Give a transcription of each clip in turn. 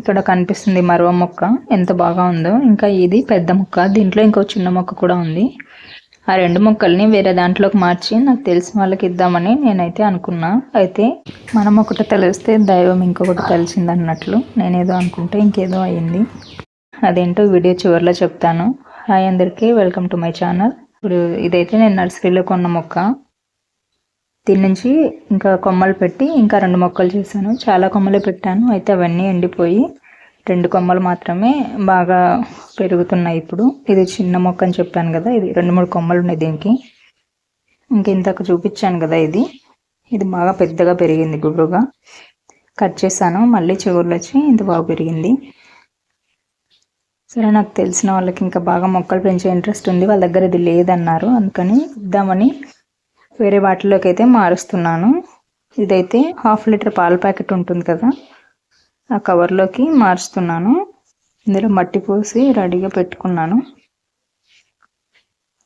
ఇక్కడ కనిపిస్తుంది మరో మొక్క. ఎంత బాగా ఉందో. ఇంకా ఇది పెద్ద మొక్క. దీంట్లో ఇంకో చిన్న మొక్క కూడా ఉంది. ఆ రెండు మొక్కల్ని వేరే దాంట్లోకి మార్చి నాకు తెలిసిన వాళ్ళకి ఇద్దామని నేనైతే అనుకున్నా. అయితే మనం ఒకటి తెలిస్తే దైవం ఇంకొకటి తెలిసింది అన్నట్లు నేనేదో అనుకుంటే ఇంకేదో అయింది అదేంటో వీడియో చివరిలో చెప్తాను. హాయ్ అందరికీ వెల్కమ్ టు మై ఛానల్. ఇప్పుడు ఇదైతే నేను నర్సరీలో కొన్న మొక్క. దీని నుంచి ఇంకా కొమ్మలు పెట్టి ఇంకా రెండు మొక్కలు చేశాను. చాలా కొమ్మలే పెట్టాను. అయితే అవన్నీ ఎండిపోయి రెండు కొమ్మలు మాత్రమే బాగా పెరుగుతున్నాయి ఇప్పుడు. ఇది చిన్న మొక్క అని చెప్పాను కదా. ఇది రెండు మూడు కొమ్మలు ఉన్నాయి దీనికి. ఇంక ఇంతకు చూపించాను కదా ఇది. ఇది బాగా పెద్దగా పెరిగింది గుబురుగా. కట్ చేశాను. మళ్ళీ చిగురులు వచ్చి ఇంత బాగా పెరిగింది. సరే నాకు తెలిసిన వాళ్ళకి ఇంకా బాగా మొక్కలు పెంచే ఇంట్రెస్ట్ ఉంది. వాళ్ళ దగ్గర ఇది లేదన్నారు. అందుకని ఇద్దామని వేరే వాటిలోకి అయితే మారుస్తున్నాను. ఇదైతే హాఫ్ లీటర్ పాల ప్యాకెట్ ఉంటుంది కదా ఆ కవర్లోకి మారుస్తున్నాను ఇందులో మట్టి పోసి రెడీగా పెట్టుకున్నాను.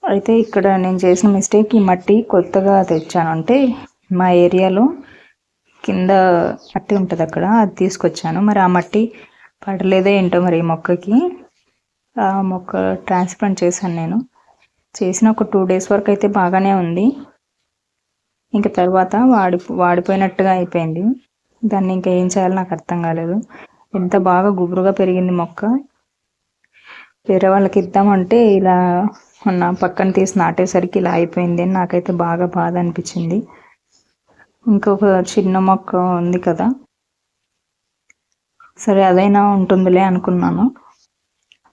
అయితే ఇక్కడ నేను చేసిన మిస్టేక్ ఈ మట్టి కొత్తగా తెచ్చాను. అంటే మా ఏరియాలో కింద మట్టి ఉంటుంది అక్కడ అది తీసుకొచ్చాను. మరి ఆ మట్టి పడలేదో ఏంటో మరి ఈ మొక్కకి. ఆ మొక్క ట్రాన్స్ప్లాంట్ చేశాను నేను. చేసిన ఒక టూ డేస్ వరకు అయితే బాగానే ఉంది. ఇంకా తర్వాత వాడి వాడిపోయినట్టుగా అయిపోయింది. దాన్ని ఇంకా ఏం చేయాలో నాకు అర్థం కాలేదు. ఎంత బాగా గుబురుగా పెరిగింది మొక్క. వేరే వాళ్ళకి ఇద్దామంటే ఇలా ఉన్న పక్కన తీసి నాటేసరికి ఇలా అయిపోయింది అని నాకైతే బాగా బాధ అనిపించింది. ఇంకొక చిన్న మొక్క ఉంది కదా. సరే అదైనా ఉంటుందిలే అనుకున్నాను.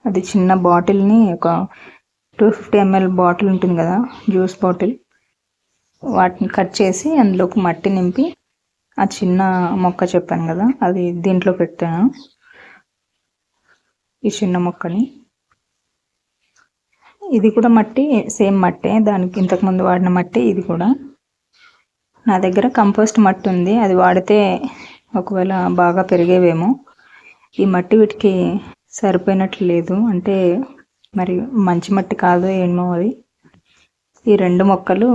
అది చిన్న బాటిల్ని ఒక టూ ఫిఫ్టీ ఎంఎల్ బాటిల్ ఉంటుంది కదా జ్యూస్ బాటిల్. వాటిని కట్ చేసి అందులోకి మట్టి నింపి ఆ చిన్న మొక్క చెప్పాను కదా అది దీంట్లో పెట్టాను. ఈ చిన్న మొక్కని. ఇది కూడా మట్టి సేమ్ మట్టే. దానికి ఇంతకుముందు వాడిన మట్టి ఇది కూడా. నా దగ్గర కంపోస్ట్ మట్టి ఉంది. అది వాడితే ఒకవేళ బాగా పెరిగేవేమో. ఈ మట్టి వీటికి సరిపోయినట్లు లేదు. అంటే మరి మంచి మట్టి కాదో ఏమో అది. ఈ రెండు మొక్కలు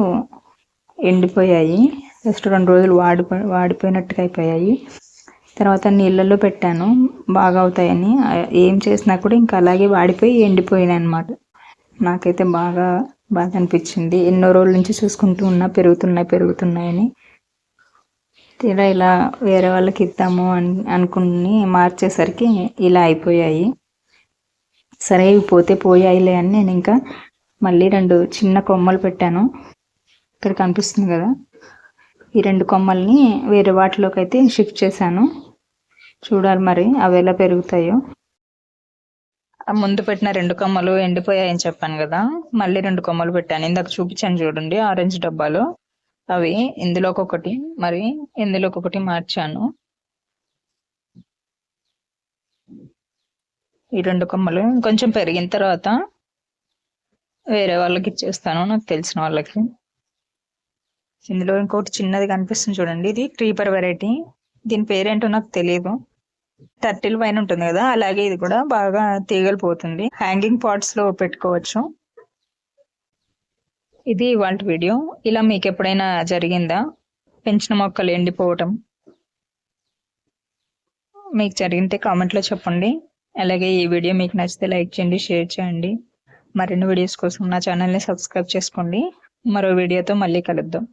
ఎండిపోయాయి. జస్ట్ రెండు రోజులు వాడిపో వాడిపోయినట్టుగా అయిపోయాయి. తర్వాత నీళ్ళల్లో పెట్టాను. బాగా అవుతాయని. ఏం చేసినా కూడా ఇంకా అలాగే వాడిపోయి ఎండిపోయినాయి అనమాట నాకైతే బాగా బాధ అనిపించింది. ఎన్నో రోజుల నుంచి చూసుకుంటూ ఉన్నా పెరుగుతున్నాయి పెరుగుతున్నాయని. తీరా ఇలా వేరే వాళ్ళకి ఇద్దాము అని అనుకుని మార్చేసరికి ఇలా అయిపోయాయి. సరే ఇవి పోతే పోయాయిలే అని నేను ఇంకా మళ్ళీ రెండు చిన్న కొమ్మలు పెట్టాను. ఇక్కడ కనిపిస్తుంది కదా. ఈ రెండు కొమ్మల్ని వేరే వాటిలోకి అయితే షిఫ్ట్ చేశాను. చూడాలి మరి అవి ఎలా పెరుగుతాయో. ముందు పెట్టిన రెండు కొమ్మలు ఎండిపోయాయని చెప్పాను కదా. మళ్ళీ రెండు కొమ్మలు పెట్టాను. ఇందాక చూపించాను చూడండి ఆరెంజ్ డబ్బాలో. అవి ఇందులోకొకటి మరి ఇందులోకొకటి మార్చాను. ఈ రెండు కొమ్మలు కొంచెం పెరిగిన తర్వాత వేరే వాళ్ళకి ఇచ్చేస్తాను. నాకు తెలిసిన వాళ్ళకి. ఇందులో ఇంకోటి చిన్నది కనిపిస్తుంది చూడండి. ఇది క్రీపర్ వెరైటీ దీని పేరేంటో నాకు తెలియదు థర్టీల పైన ఉంటుంది కదా అలాగే ఇది కూడా బాగా తీగలు పోతుంది హ్యాంగింగ్ పాట్స్లో పెట్టుకోవచ్చు. ఇది ఇవాళ వీడియో ఇలా మీకు ఎప్పుడైనా జరిగిందా? పెంచిన మొక్కలు ఎండిపోవటం. మీకు జరిగితే కామెంట్లో చెప్పండి. అలాగే ఈ వీడియో మీకు నచ్చితే లైక్ చేయండి షేర్ చేయండి. మరిన్ని వీడియోస్ కోసం నా ఛానల్ని సబ్స్క్రైబ్ చేసుకోండి. మరో వీడియోతో మళ్ళీ కలుద్దాం.